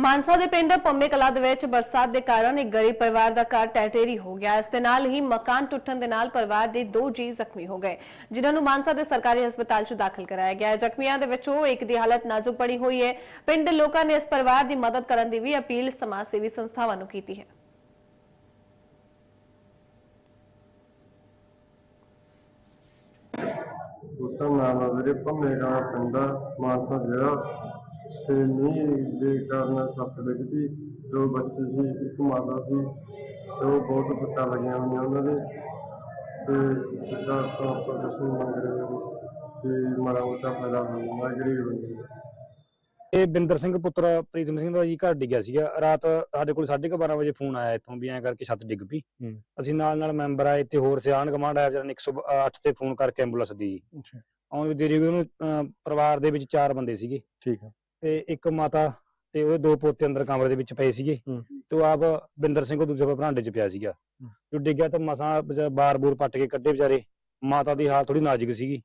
ਮਾਨਸਾ ਦੇ ਪਿੰਡ ਪੰਮੇ ਕਲਾ ਦੇ ਵਿੱਚ ਬਰਸਾਤ ਦੇ ਕਾਰਨ ਇੱਕ ਗਰੀਬ ਪਰਿਵਾਰ ਦਾ ਘਰ ਟੈਟੇਰੀ ਹੋ ਗਿਆ। ਇਸ ਦੇ ਨਾਲ ਹੀ ਮਕਾਨ ਟੁੱਟਣ ਦੇ ਨਾਲ ਪਰਿਵਾਰ ਦੇ ਦੋ ਜੀ ਜ਼ਖਮੀ ਹੋ ਗਏ, ਜਿਨ੍ਹਾਂ ਨੂੰ ਮਾਨਸਾ ਦੇ ਸਰਕਾਰੀ ਹਸਪਤਾਲ 'ਚ ਦਾਖਲ ਕਰਾਇਆ ਗਿਆ। ਹੈ ਜ਼ਖਮੀਆਂ ਦੇ ਵਿੱਚੋਂ ਇੱਕ ਦੀ ਹਾਲਤ ਨਾਜ਼ੁਕ ਪੜੀ ਹੋਈ ਹੈ। ਪਿੰਡ ਦੇ ਲੋਕਾਂ ਨੇ ਇਸ ਪਰਿਵਾਰ ਦੀ ਮਦਦ ਕਰਨ ਦੀ ਵੀ ਅਪੀਲ ਸਮਾਜ ਸੇਵੀ ਸੰਸਥਾਵਾਂ ਨੂੰ ਕੀਤੀ ਹੈ। ਉਹਦਾ ਨਾਮ ਆ ਵੀਰੇ ਭੰਮੇ ਦਾ ਪਿੰਡ ਮਾਨਸਾ ਜ਼ਿਲ੍ਹਾ। ਤੇ ਮੀਂਹ ਦੇ ਕਾਰਨ ਸੱਤ ਡਿੱਗਦੀ ਦੋ ਬੱਚੇ ਸੀ ਇੱਕ ਮਾਤਾ ਸੀ ਤੇ ਉਹ ਬਹੁਤ ਸੱਟਾਂ ਲੱਗੀਆਂ ਹੋਈਆਂ ਉਹਨਾਂ ਦੇ ਤੇ ਸਰਕਾਰ ਤੋਂ ਆਪਾਂ ਕੁਛ ਨਹੀਂ ਮੰਗ ਰਹੇ ਕਿ ਮਾੜਾ ਮੋਟਾ ਫਾਇਦਾ ਮੈਂ ਗਰੀਬ ਬੰਦੇ ਹਾਂ। ਇਹ ਬਿੰਦਰ ਸਿੰਘ ਪੁੱਤਰ ਪ੍ਰੀਤਮ ਸਿੰਘ ਦਾ ਜੀ ਘਰ ਡਿੱਗਿਆ ਸੀਗਾ ਰਾਤ ਸਾਡੇ ਕੋਲ 12:30 ਵਜੇ ਫੋਨ ਆਇਆ ਇੱਥੋਂ ਵੀ ਐਂ ਕਰਕੇ ਛੱਤ ਡਿੱਗ ਪਈ ਹੂੰ। ਅਸੀਂ ਨਾਲ ਨਾਲ ਮੈਂਬਰ ਆਏ ਤੇ ਹੋਰ ਸਿਆਣ ਕਮਾਂਡ ਆਇਆ ਵਿਚਾਰਾ ਨੇ 108 ਤੇ ਫੋਨ ਕਰਕੇ ਐਂਬੂਲੈਂਸ ਦੀ ਅੱਛਾ। ਆਉਣ ਦੀ ਦੇਰੀ ਹੋਈ ਉਹਨੂੰ ਅਹ, ਪਰਿਵਾਰ ਦੇ ਵਿੱਚ ਚਾਰ ਬੰਦੇ ਸੀਗੇ ਠੀਕ ਆ ਤੇ ਇੱਕ ਮਾਤਾ ਤੇ ਉਹਦੇ ਦੋ ਪੋਤੇ ਅੰਦਰ ਕਮਰੇ ਦੇ ਵਿੱਚ ਪਏ ਸੀਗੇ ਹੂੰ। ਤੇ ਉਹ ਆਪ ਬਿੰਦਰ ਸਿੰਘ ਉਹ ਦੂਜੇ ਬਰਾਂਡੇ 'ਚ ਪਿਆ ਸੀਗਾ। ਹੂੰ। ਜੋ ਡਿੱਗਿਆ ਤਾਂ ਮਸਾਂ ਬਾਰ-ਬੂਰ ਪੱਟ ਕੇ ਕੱਢੇ ਵਿਚਾਰੇ। ਮਾਤਾ ਦੀ ਹਾਲਤ ਥੋੜੀ ਨਾਜ਼ੁਕ ਸੀਗੀ।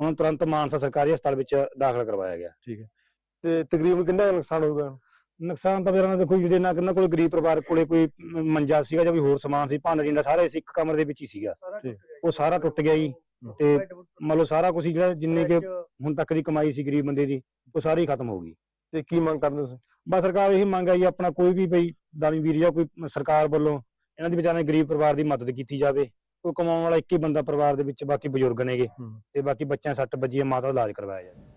ਉਹਨੂੰ ਤੁਰੰਤ ਮਾਨਸਾ ਸਰਕਾਰੀ ਹਸਪਤਾਲ ਵਿੱਚ ਦਾਖਲ ਕਰਵਾਇਆ ਗਿਆ। ਤੇ ਤਕਰੀਬਨ ਕਿੰਨਾ ਕੁ ਨੁਕਸਾਨ ਹੋਊਗਾ? ਨੁਕਸਾਨ ਤਾਂ ਵੀਰਾਂ ਦੇਖੋ ਜਿਹਦੇ ਨਾਲ ਕਿੰਨਾ ਕੋਲ ਗਰੀਬ ਪਰਿਵਾਰ ਕੋਲੇ ਕੋਈ ਮ- ਮੰਜਾ ਸੀਗਾ ਜਾਂ ਕੋਈ ਹੋਰ ਸਮਾਨ ਸੀ ਭੰਨ ਜਿੰਦਾ ਸਾਰਾ ਇਸ ਇੱਕ ਕਮਰੇ ਦੇ ਵਿੱਚ ਹੀ ਸੀਗਾ। ਠੀਕ। ਉਹ ਸਾਰਾ ਟੁੱਟ ਗਿਆ ਜੀ। ਤੇ ਮੰਨ ਲਓ ਸਾਰਾ ਕੁਝ ਜਿਹੜਾ ਜਿੰਨੇ ਕਿ ਹੁਣ ਤੱਕ ਦੀ ਕਮਾਈ ਸੀ ਗਰੀਬ ਬੰਦੇ ਦੀ ਉਹ ਸਾਰੀ ਖਤਮ ਹੋ ਗਈ। ਤੇ ਕੀ ਮੰਗ ਕਰਦੇ ਤੁਸੀਂ? ਬਸ ਸਰਕਾਰ ਇਹੀ ਮੰਗ ਆਈ ਆਪਣਾ ਕੋਈ ਵੀ ਬਈ ਦਾਨੀ ਵੀਰ ਜਾਂ ਕੋਈ ਸਰਕਾਰ ਵੱਲੋਂ ਇਹਨਾਂ ਦੀ ਵਿਚਾਰੇ ਗਰੀਬ ਪਰਿਵਾਰ ਦੀ ਮਦਦ ਕੀਤੀ ਜਾਵੇ ਕੋਈ ਕਮਾਉਣ ਵਾਲਾ ਇੱਕ ਹੀ ਬੰਦਾ ਪਰਿਵਾਰ ਦੇ ਵਿੱਚ ਬਾਕੀ ਬਜ਼ੁਰਗ ਨੇਗੇ ਹੂੰ। ਤੇ ਬਾਕੀ ਬੱਚਿਆਂ ਸੱਟ ਵੱਜੀ ਹੈ ਮਾਤਾ ਦਾ ਇਲਾਜ ਕਰਵਾਇਆ ਜਾਵੇ।